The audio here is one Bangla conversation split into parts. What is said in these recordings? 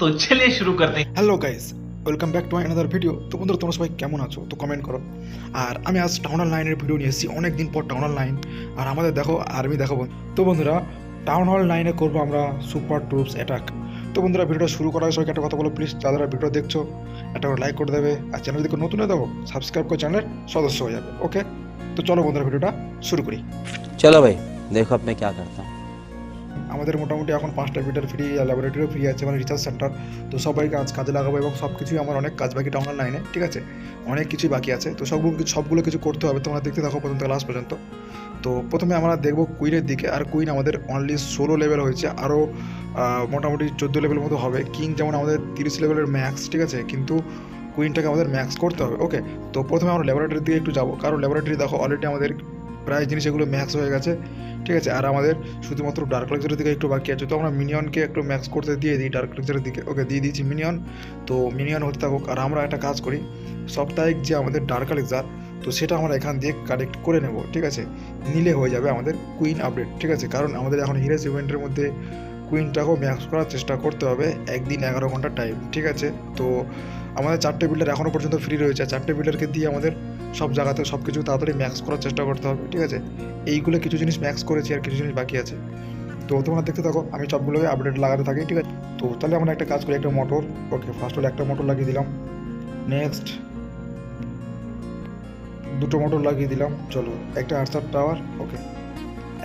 তো চলে শুরু করতে hello guys welcome back to my another video তো বন্ধুরা তোমরা সবাই কেমন আছো? তো কমেন্ট করো। আর আমি আজ টাউন টাউনাল লাইনের ভিডিও নিয়ে এসেছি অনেকদিন পর টাউন টাউনাল লাইন আর আমাদের দেখো আর্মি দেখো তো বন্ধুরা টাউন হল লাইনে করব আমরা সুপার ট্রুপস অ্যাটাক তো বন্ধুরা ভিডিওটা শুরু করার সবাইকে একটা কথা বলো প্লিজ যারা ভিডিও দেখছ একটা করে লাইক করে দেবে। আর চ্যানেল যদি নতুন হয়ে দেবো সাবস্ক্রাইব করে চ্যানেলের সদস্য হয়ে যাবে ওকে তো চলো বন্ধুরা ভিডিওটা শুরু করি। চলো ভাই দেখো আপনি কে করতাম আমাদের মোটামুটি এখন পাঁচটা মিটার ফ্রি ল্যাবরেটরিও ফ্রি আছে মানে রিসার্চ সেন্টার তো সবাই কাজ কাজে লাগাবো এবং সব কিছুই আমার অনেক কাজ বাকি টাউন লাইনে ঠিক আছে? অনেক কিছুই বাকি আছে। তো সবগুলো সবগুলো কিছু করতে হবে। তোমরা দেখতে থাকো পর্যন্ত লাস্ট পর্যন্ত। তো প্রথমে আমরা দেখব কুইনের দিকে, আর কুইন আমাদের অনলি ষোলো লেভেল হয়েছে। আরও মোটামুটি চোদ্দ লেভেল মতো হবে। কিং যেমন আমাদের তিরিশ লেভেলের ম্যাক্স ঠিক আছে? কিন্তু কুইনটাকে আমাদের ম্যাক্স করতে হবে। ওকে তো প্রথমে আমরা ল্যাবরেটরির দিকে একটু যাব। কারণ ল্যাবরেটরি দেখো অলরেডি আমাদের প্রায় জিনিস এগুলো ম্যাক্স হয়ে গেছে। ঠিক আছে? আর আমাদের শুধুমাত্র ডার্ক লেকচারের দিকে একটু বাকি আছে। তো আমরা মিনিয়নকে একটু ম্যাক্স করতে দিয়ে দিই ডার্ক লেকচারের দিকে। ওকে, দিয়ে দিয়েছি মিনিয়ন তো মিনিয়ন হতে থাকুক। আর আমরা একটা কাজ করি। সাপ্তাহিক যে আমাদের ডার্ক লেকচার তো সেটা আমরা এখান দিয়ে কালেক্ট করে নেব। ঠিক আছে? নিলে হয়ে যাবে আমাদের কুইন আপডেট ঠিক আছে? কারণ আমাদের এখন হিরেস ইভেন্টের মধ্যে কুইনটাকেও ম্যাক্স করার চেষ্টা করতে হবে একদিন এগারো ঘণ্টা টাইম ঠিক আছে? তো আমাদের চারটে বিল্ডার এখনও পর্যন্ত ফ্রি রয়েছে। চারটে বিল্ডারকে দিয়ে আমাদের সব জায়গাতে সব কিছু তাড়াতাড়ি ম্যাক্স করার চেষ্টা করতে হবে, ঠিক আছে? এইগুলো কিছু জিনিস ম্যাক্স করেছি আর কিছু জিনিস বাকি আছে। তো তোমরা দেখতে থাকো, আমি সবগুলোকে আপডেট লাগাতে থাকি, ঠিক আছে? তো তাহলে আমরা একটা কাজ করি, একটা মোটর ওকে ফার্স্ট হলে একটা মোটর লাগিয়ে দিলাম। নেক্সট দুটো মোটর লাগিয়ে দিলাম, চলো, একটা আটসার টাওয়ার ওকে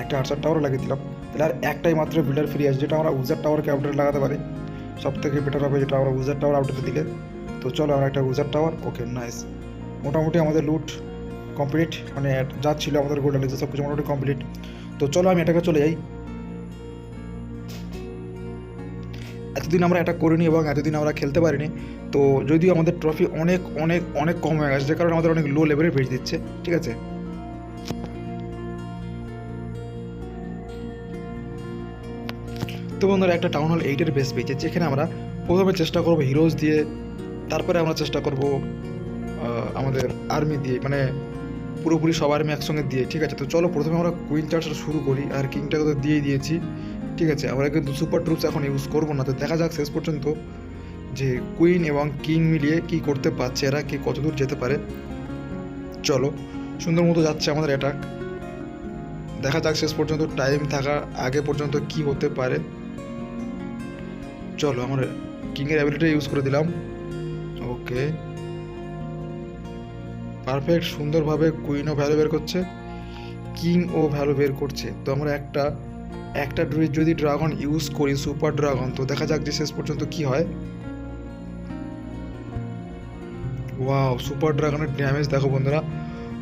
একটা আটসার টাওয়ার লাগিয়ে দিলাম। তাহলে আর একটাই মাত্র বিল্ডার ফ্রি আছে, যেটা আমরা উজার টাওয়ারকে আপডেট লাগাতে পারি। সব থেকে বেটার হবে যেটা আমরা উজার টাওয়ার আপডেট দিলে তো চলো, আমরা একটা উজার টাওয়ার ওকে নাইস মোটামুটি আমাদের লুট কমপ্লিট মানে যা ছিল আমাদের গোল্ডেন লিজে সব কিছু মোটামুটি কমপ্লিট তো চলো আমি এটাকে চলে যাই। এতদিন আমরা এটা করিনি এবং এতদিন আমরা খেলতে পারিনি। তো যদিও আমাদের ট্রফি অনেক অনেক অনেক কম হয়ে গেছে, যে কারণে আমাদের অনেক লো লেভেলে ভেজ দিচ্ছে, ঠিক আছে? তো বন্ধুরা, একটা টাউন হল এইটের বেস পেয়েছে, যেখানে আমরা প্রথমে চেষ্টা করব হিরোজ দিয়ে, তারপরে আমরা চেষ্টা করব আমাদের আর্মি দিয়ে মানে পুরোপুরি সব আর্মি একসঙ্গে দিয়ে, ঠিক আছে? তো চলো, প্রথমে আমরা কুইন চার্জটা শুরু করি, আর কিংটাকে তো দিয়েই দিয়েছি, ঠিক আছে? আমরা কিন্তু সুপার ট্রুপস এখন ইউজ করব না, তো দেখা যাক শেষ পর্যন্ত যে কুইন এবং কিং মিলিয়ে কি করতে পারছে, এরা কি কতদূর যেতে পারে। চলো, সুন্দর মতো যাচ্ছে আমাদের অ্যাটাক দেখা যাক শেষ পর্যন্ত টাইম থাকার আগে পর্যন্ত কি হতে পারে। চলো, আমরা কিংয়ের অ্যাবিলিটি ইউজ করে দিলাম। ওকে পারফেক্ট সুন্দরভাবে কুইনও ভ্যালু বের করছে কিং ও ভ্যালু বের করছে। তো আমরা একটা একটা ড্রুইড যদি ড্রাগন ইউজ করি সুপার ড্রাগন তো দেখা যাক যে শেষ পর্যন্ত কি হয়। ওয়াও সুপার ড্রাগনের ড্যামেজ দেখো বন্ধুরা,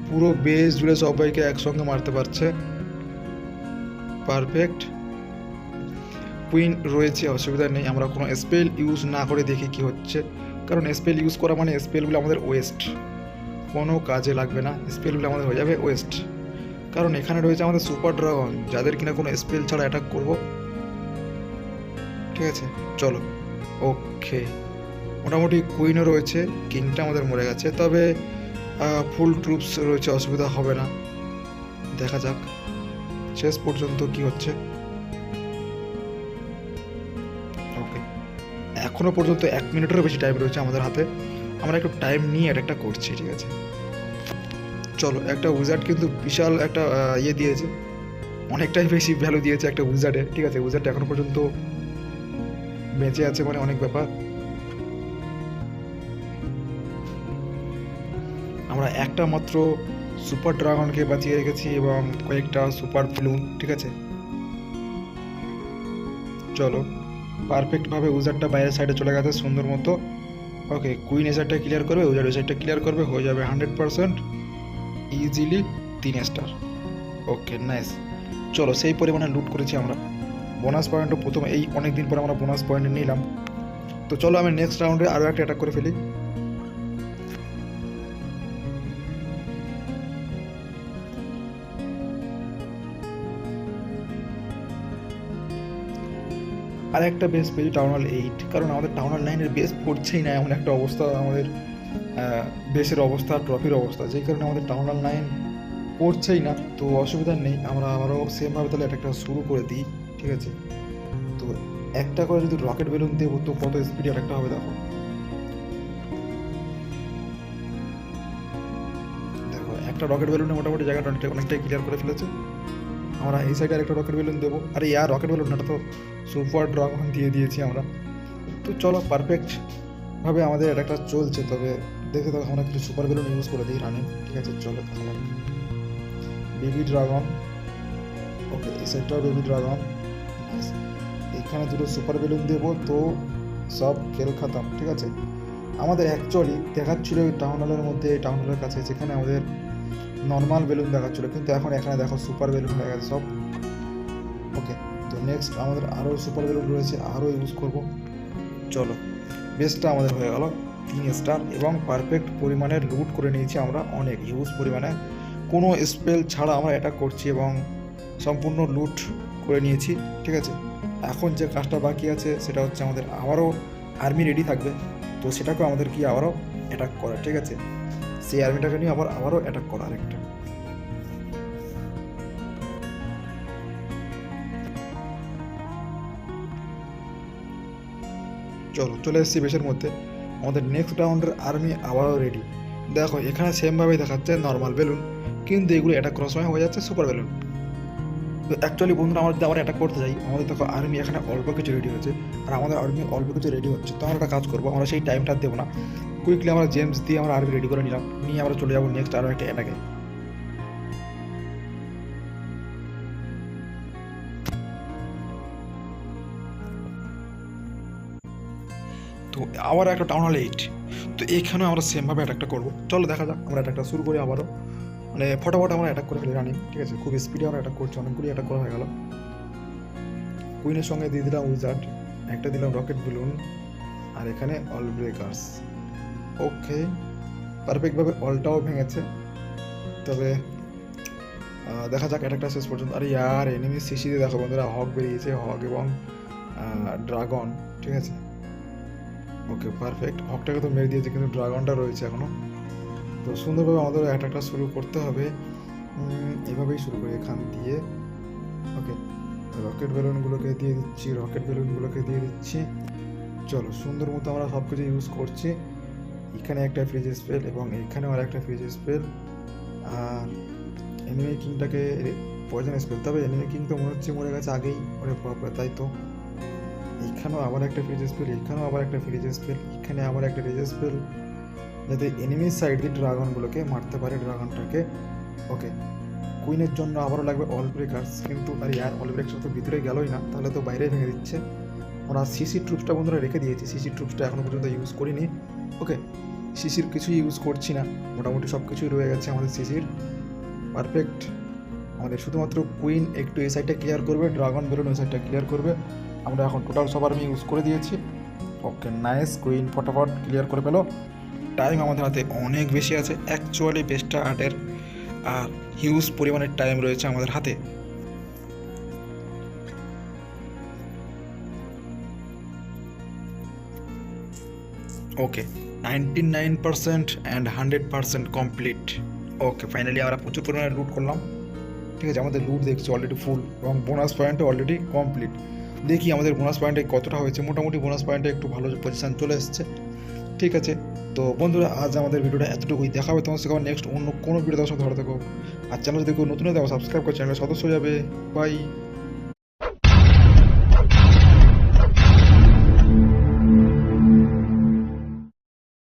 পুরো বেস জুড়ে সবাইকে একসঙ্গে মারতে পারছে। পারফেক্ট কুইন রয়েছে, অসুবিধা নেই, আমরা কোনো স্পেল ইউজ না করে দেখি কি হচ্ছে। কারণ স্পেল ইউজ করা মানে স্পেলগুলো আমাদের ওয়েস্ট কোনো কাজে লাগবে না। স্পেলগুলো আমাদের হয়ে যাবে ওয়েস্ট কারণ এখানে রয়েছে আমাদের সুপার ড্রাগন যাদের কিনা কোনো স্পেল ছাড়া অ্যাটাক করব। ঠিক আছে? চলো। ওকে মোটামুটি কুইনও রয়েছে। কিংটা আমাদের মরে গেছে। তবে ফুল ট্রুপস রয়েছে, অসুবিধা হবে না। দেখা যাক। শেষ পর্যন্ত কি হচ্ছে। ওকে এখনও পর্যন্ত এক মিনিটেরও বেশি টাইম রয়েছে আমাদের হাতে। আমরা একটু টাইম নিয়ে অ্যাটাকটা করছি, ঠিক আছে? চলো, একটা উইজার্ড কিন্তু বিশাল একটা ইয়ে দিয়েছে। অনেকটাই বেশি ভ্যালু দিয়েছে একটা উইজার্ডে ঠিক আছে? উইজার্ড এখনও পর্যন্ত বেঁচে আছে মানে অনেক ব্যাপার। আমরা একটা মাত্র সুপার ড্রাগনকে বাঁচিয়ে রেখেছি এবং কয়েকটা সুপার ফ্লুন ঠিক আছে? চলো পারফেক্টভাবে উজারটা বাইরের সাইডে চলে গেছে সুন্দর মতো। ওকে কুইন এসারটা ক্লিয়ার করবে উজার ওই সাইডটা ক্লিয়ার করবে, হয়ে যাবে হান্ড্রেড পারসেন্ট ইজিলি তিন স্টার ওকে নাইস চলো, সেই পরিমাণে লুট করেছি আমরা। বোনাস পয়েন্টও প্রথমে এই অনেক দিন পরে আমরা বোনাস পয়েন্ট নিলাম। তো চলো, আমি নেক্সট রাউন্ডে আরও একটা অ্যাটাক করে ফেলি। আর একটা বেস পেয়েছি টাউন হল এইট কারণ আমাদের টাউন হল নাইনের বেস পড়ছেই না, এমন একটা অবস্থা আমাদের বেসের অবস্থা ট্রফির অবস্থা, যেই কারণে আমাদের টাউন হল নাইন পড়ছেই না, তো অসুবিধা নেই, আমরা আবারও সেমভাবে তাহলে একটা শুরু করে দিই, ঠিক আছে? তো একটা করে যদি রকেট বেলুন দেবো তো কত স্পিড আর একটা হবে দেখো। দেখো, একটা রকেট বেলুনে মোটামুটি জায়গাটা অনেকটা অনেকটাই ক্লিয়ার করে ফেলেছে। আমরা এই সাইডে আরেকটা রকেট বেলুন দেবো। আরে ইয়ার রকেট বেলুন তো সুপার ড্রাগন দিয়ে দিয়েছি আমরা। তো চলো পারফেক্ট ভাবে আমাদের একটা চলছে, তবে দেখে তো আমরা কিছু সুপার বেলুন ইউজ করে দিই রানিং ঠিক আছে, চলো তাহলে। বেবি ড্রাগন ওকে এই সাইডটাও বেবি ড্রাগন এখানে দুটো সুপার বেলুন দেবো, তো সব খেল খাতাম। ঠিক আছে? আমাদের অ্যাকচুয়ালি দেখাচ্ছিল ওই টাউন হলের মধ্যে টাউন হলের কাছে, যেখানে আমাদের নর্মাল বেলুন দেখাচ্ছিল, কিন্তু এখন এখানে দেখো সুপার বেলুন হয়ে গেছে সব। ওকে তো নেক্সট আমাদের আরও সুপার বেলুন রয়েছে আরও ইউজ করব। চলো বেস্টটা আমাদের হয়ে গেল। তিন স্টার এবং পারফেক্ট পরিমাণে লুট করে নিয়েছি আমরা অনেক হিউজ পরিমাণে। কোনো স্পেল ছাড়া আমরা এটা করছি এবং সম্পূর্ণ লুট করে নিয়েছি, ঠিক আছে? এখন যে কাজটা বাকি আছে, সেটা হচ্ছে আমাদের আবারও আর্মি রেডি থাকবে। তো সেটাকেও আমাদের কি আবারও অ্যাটাক করা, ঠিক আছে? সেই আর্মিটাকে নিয়ে আবার, আবারও অ্যাটাক করা আরেকটা। চলো, চলে এসেছি বেশের মধ্যে। আমাদের নেক্সট রাউন্ডের আর্মি আবারও রেডি দেখো, এখানে সেমভাবেই দেখাচ্ছে নর্মাল বেলুন কিন্তু এগুলো অ্যাটাক করার সময় হয়ে যাচ্ছে সুপার বেলুন তো অ্যাকচুয়ালি বন্ধুরা, আমরা যদি আবার অ্যাটাক করতে যাই, আমাদের দেখো আর্মি এখানে অল্প কিছু রেডি হয়েছে। আর আমাদের আর্মি অল্প কিছু রেডি হচ্ছে। তো আমরা একটা কাজ করব, আমরা সেই টাইমটা দেবো না। কুইকলি আমরা জেমস দিয়ে আমরা আর্মি রেডি করে নিলাম। নিয়ে আমরা চলে যাব নেক্সট আরও একটা অ্যাটাকে তো আবার একটা টাউন হল এইট তো এখানেও আমরা সেমভাবে অ্যাটাকটা করব। চলো দেখা যাক, আমরা অ্যাটাকটা শুরু করি আবারও। মানে ফটাফট আমরা অ্যাটাক করে ফেলি রানিং ঠিক আছে? খুব স্পিডে আমরা অ্যাটাক করছি, অনেকগুলি অ্যাটাক করা হয়ে গেল। কুইনের সঙ্গে দিয়ে দিলাম উইজার্ড একটা দিলাম রকেট বেলুন আর এখানে অল ব্রেকার্স ওকে। পারফেক্টভাবে অলটাও ভেঙেছে। তবে দেখা যাক অ্যাটাকটা শেষ পর্যন্ত। আরে ইয়ার এনিমি সিসিতে দেখো বন্ধুরা হক বেরিয়েছে হক এবং ড্রাগন ঠিক আছে? ওকে পারফেক্ট হকটাকে তো মেরে দিয়েছে, কিন্তু ড্রাগনটা রয়েছে এখনও। তো সুন্দরভাবে আমাদের অ্যাটাকটা শুরু করতে হবে। এভাবেই শুরু করি এখান দিয়ে। ওকে রকেট বেলুনগুলোকে দিয়ে দিচ্ছি রকেট বেলুনগুলোকে দিয়ে দিচ্ছি। চলো, সুন্দর মতো আমরা সব কিছু ইউজ করছি। এখানে একটা ফ্রিজ স্পেল এবং এখানেও আর একটা ফ্রিজ স্পেল আর এনিমি কিংটাকে পয়জন স্পেল তবে এনিমি কিং তো মনে হচ্ছে মরে গেছে আগেই, ওরে বাপরে, তাই তো। এখানেও আবার একটা ফ্রিজ স্পেল এখানেও আবার একটা ফ্রিজ স্পেল এখানে আবার একটা ফ্রিজ স্পেল যাতে এনিমির সাইড দিয়ে ড্রাগনগুলোকে মারতে পারে ড্রাগনটাকে ওকে কুইনের জন্য আবারও লাগবে অল ব্রেকার্স কিন্তু আর ইয়ার অল ব্রেকার্স তো ভিতরে গেলই না, তাহলে তো বাইরে ভেঙে দিচ্ছে। আমরা সিসি ট্রুপসটা বন্ধুরা রেখে দিয়েছি সিসি ট্রুপসটা এখনও পর্যন্ত ইউজ করিনি। ওকে সিসির কিছুই ইউজ করছি না। মোটামুটি সব কিছুই রয়ে গেছে আমাদের সিসির পারফেক্ট আমাদের শুধুমাত্র কুইন একটু এই সাইডটা ক্লিয়ার করবে ড্রাগন বেলুন ওই সাইডটা ক্লিয়ার করবে। আমরা এখন টোটাল সবার আমি ইউজ করে দিয়েছি। ওকে নাইস কুইন ফটাফট ক্লিয়ার করে পেল টাইম আমাদের হাতে অনেক বেশি আছে অ্যাকচুয়ালি বেস্টটা আর্টের আর হিউজ পরিমাণের টাইম রয়েছে আমাদের হাতে। Okay ninety nine percent and hundred percent complete. Okay, finally আমরা প্রচুর পরিমাণে লুট করলাম। ঠিক আছে, আমাদের লুট দেখছি অলরেডি ফুল এবং বোনাস পয়েন্টও অলরেডি কমপ্লিট দেখি আমাদের বোনাস পয়েন্টে কতটা হয়েছে। মোটামুটি বোনাস পয়েন্টে একটু ভালো পজিশান চলে এসেছে। ঠিক আছে, তো বন্ধুরা, আজ আমাদের ভিডিওটা এতটুকুই। দেখা হবে তোমার সাথে নেক্সট অন্য কোনো ভিডিও দেওয়ার সাথে ধরে থাকো। আর চ্যানেল যদি কেউ নতুন দেওয়া সাবস্ক্রাইব করে চ্যানেলের সদস্য যাবে। বাই